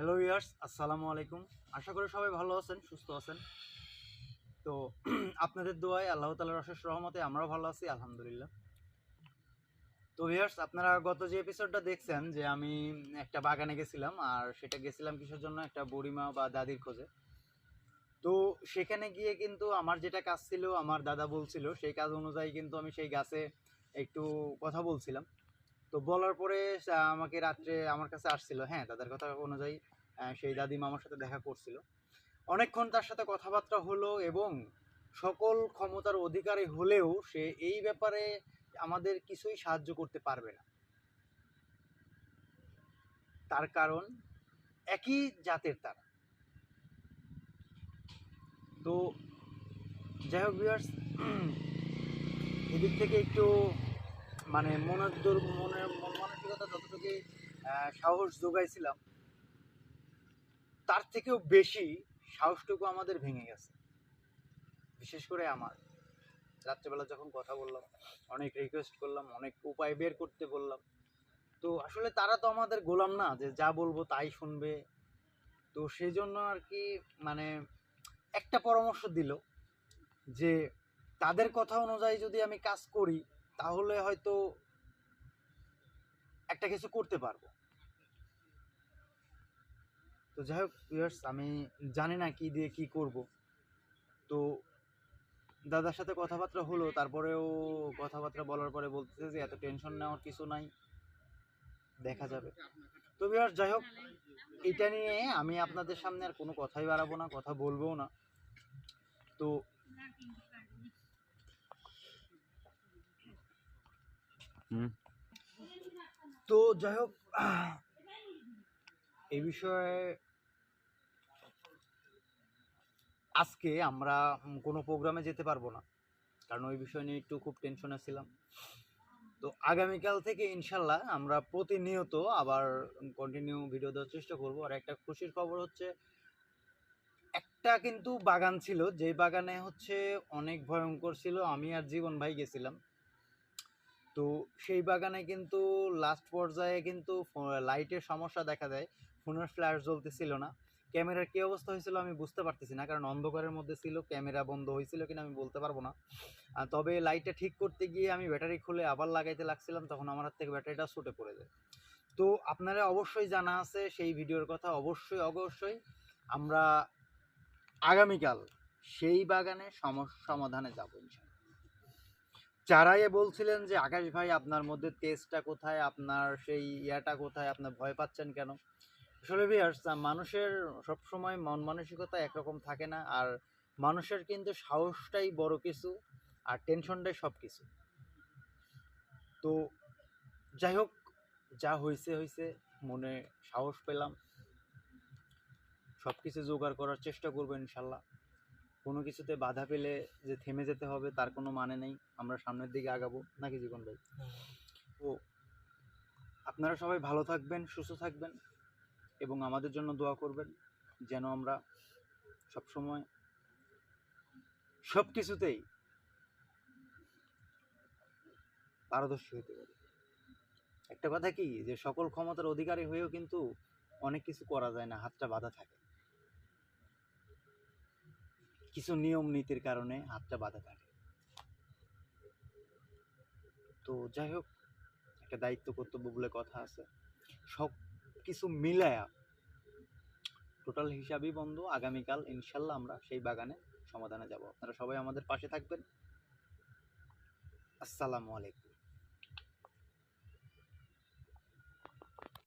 Hello years আসসালামু আলাইকুম আশা করি সবাই ভালো আছেন, সুস্থ আছেন। তো, আপনাদের দোয়ায় আল্লাহ তালার অশেষ রহমতে আমরাও ভালো আছি, আলহামদুলিল্লাহ। তো ইয়ার্স আপনারা গত যে এপিসোডটা দেখছেন যে আমি একটা বাগানে গেছিলাম, আর সেটা গেছিলাম কিসের জন্য? একটা বুড়িমা বা দাদির খোঁজে। তো, সেখানে গিয়ে কিন্তু আমার যেটা কাজ ছিল, আমার দাদা বলছিল, সেই কাজ অনুযায়ী কিন্তু আমি সেই গাছে একটু কথা বলছিলাম। তো বলার পরে আমাকে রাত্রে আমার কাছে আসছিল হ্যাঁ দাদার কথা অনুযায়ী সেই দাদিমা আমার সাথে দেখা করছিল। অনেকক্ষণ তার সাথে কথাবার্তা হলো এবং সকল ক্ষমতার অধিকারী হলেও সে এই ব্যাপারে আমাদের কিছুই সাহায্য করতে পারবে না। তার কারণ একই জাতের তারা। তো যাই হোক ভিউয়ার্স এদিক থেকে একটু মানে মনের দূর, মনের, মন মানসিকতা যতটুকু সাহস যোগাইছিলাম, তার থেকেও বেশি সাহসটুকু আমাদের ভেঙে গেছে। বিশেষ করে আমার। রাত্রেবেলা যখন কথা বললাম, অনেক রিকোয়েস্ট করলাম, অনেক উপায় বের করতে বললাম। তো আসলে তারা তো আমাদের গোলাম না, যে যা বলব তাই শুনবে। তো সেই জন্য আর কি মানে একটা পরামর্শ দিল, যে তাদের কথা অনুযায়ী যদি আমি কাজ করি তাহলে হয়তো একটা কিছু করতে পারব। তো যাই হোক ভিউয়ার্স আমি জানি না কি দিয়ে কি করব। তো দাদার সাথে কথাবার্তা হলো, তারপরেও কথাবার্তা বলার পরে বলতেছে যে, এত টেনশন নেওয়ার কিছু নাই, দেখা যাবে। তো ভিউয়ার্স যাই হোক, এটা নিয়ে আমি আপনাদের সামনে আর কোনো কথাই বাড়াবো না, কথা বলবোও না। তো তো যাই হোক এই বিষয়ে আজকে আমরা কোনো প্রোগ্রামে যেতে পারব না। কারণ ওই বিষয় নিয়ে একটু খুব টেনশনে ছিলাম। তো আগামীকাল থেকে ইনশাল্লাহ আমরা প্রতিনিয়ত আবার কন্টিনিউ ভিডিও দেওয়ার চেষ্টা করব। আর একটা খুশির খবর হচ্ছে, একটা কিন্তু বাগান ছিল। যে বাগানে হচ্ছে অনেক ভয়ঙ্কর ছিল। আমি আর জীবন ভাই গেছিলাম। তো সেই বাগানে কিন্তু লাস্ট পর্যায়ে কিন্তু লাইটের সমস্যা দেখা দেয়। ফোনের ফ্ল্যাশ জ্বলতেছিল না। ক্যামেরার কী অবস্থা হয়েছিল আমি বুঝতে পারতেছি না, কারণ অন্ধকারের মধ্যে ছিল ক্যামেরা বন্ধ হয়েছিল কিনা আমি বলতে পারব না। তবে লাইটটা ঠিক করতে গিয়ে আমি ব্যাটারি খুলে আবার লাগাইতে লাগছিলাম, তখন আমার হাত থেকে ব্যাটারিটা ছুটে পড়ে যায়। তো আপনারা অবশ্যই জানা আছে, সেই ভিডিওর কথা অবশ্যই অবশ্যই। আমরা আগামীকাল সেই বাগানে সমস্যা সমাধানে যাব যারাই বলছিলেন যে, আকাশ ভাই, আপনার মধ্যে তেজটা কোথায়? আপনার সেই ইয়াটা কোথায়? আপনার ভয় পাচ্ছেন কেন? আসলে ভিয়ার্স মানুষের সবসময় মন মানসিকতা একরকম থাকে না। আর মানুষের কিন্তু সাহসটাই বড় কিছু, আর টেনশনটাই সব কিছু। তো যাই হোক, যা হয়েছে হয়েছে মনে সাহস পেলাম। সব কিছু জোগাড় করার চেষ্টা করব ইনশাল্লাহ। কোনো কিছুতে বাধা পেলে যে থেমে যেতে হবে, তার কোনো মানে নেই। আমরা সামনের দিকে আগাবো। নাকি জীবন ভাই? তো আপনারা সবাই ভালো থাকবেন, সুস্থ থাকবেন এবং আমাদের জন্য দোয়া করবেন যেন আমরা সবসময় সব কিছুতেই পারদর্শী হতে পারি। একটা কথা কি? যে সকল ক্ষমতার অধিকারী হয়েও কিন্তু অনেক কিছু করা যায় না, হাতটা বাঁধা থাকে। কিছু নিয়ম নীতির কারণে হাতটা বাঁধা থাকে। তো যাই হোক, একটা দায়িত্ব কর্তব্য বলে কথা আছে। সব কিছু মিলায়া টোটাল হিসাবই বন্ধ। আগামীকাল ইনশাল্লাহ আমরা সেই বাগানে সমাধানে যাব। আপনারা সবাই আমাদের পাশে থাকবেন। আসসালামু আলাইকুম।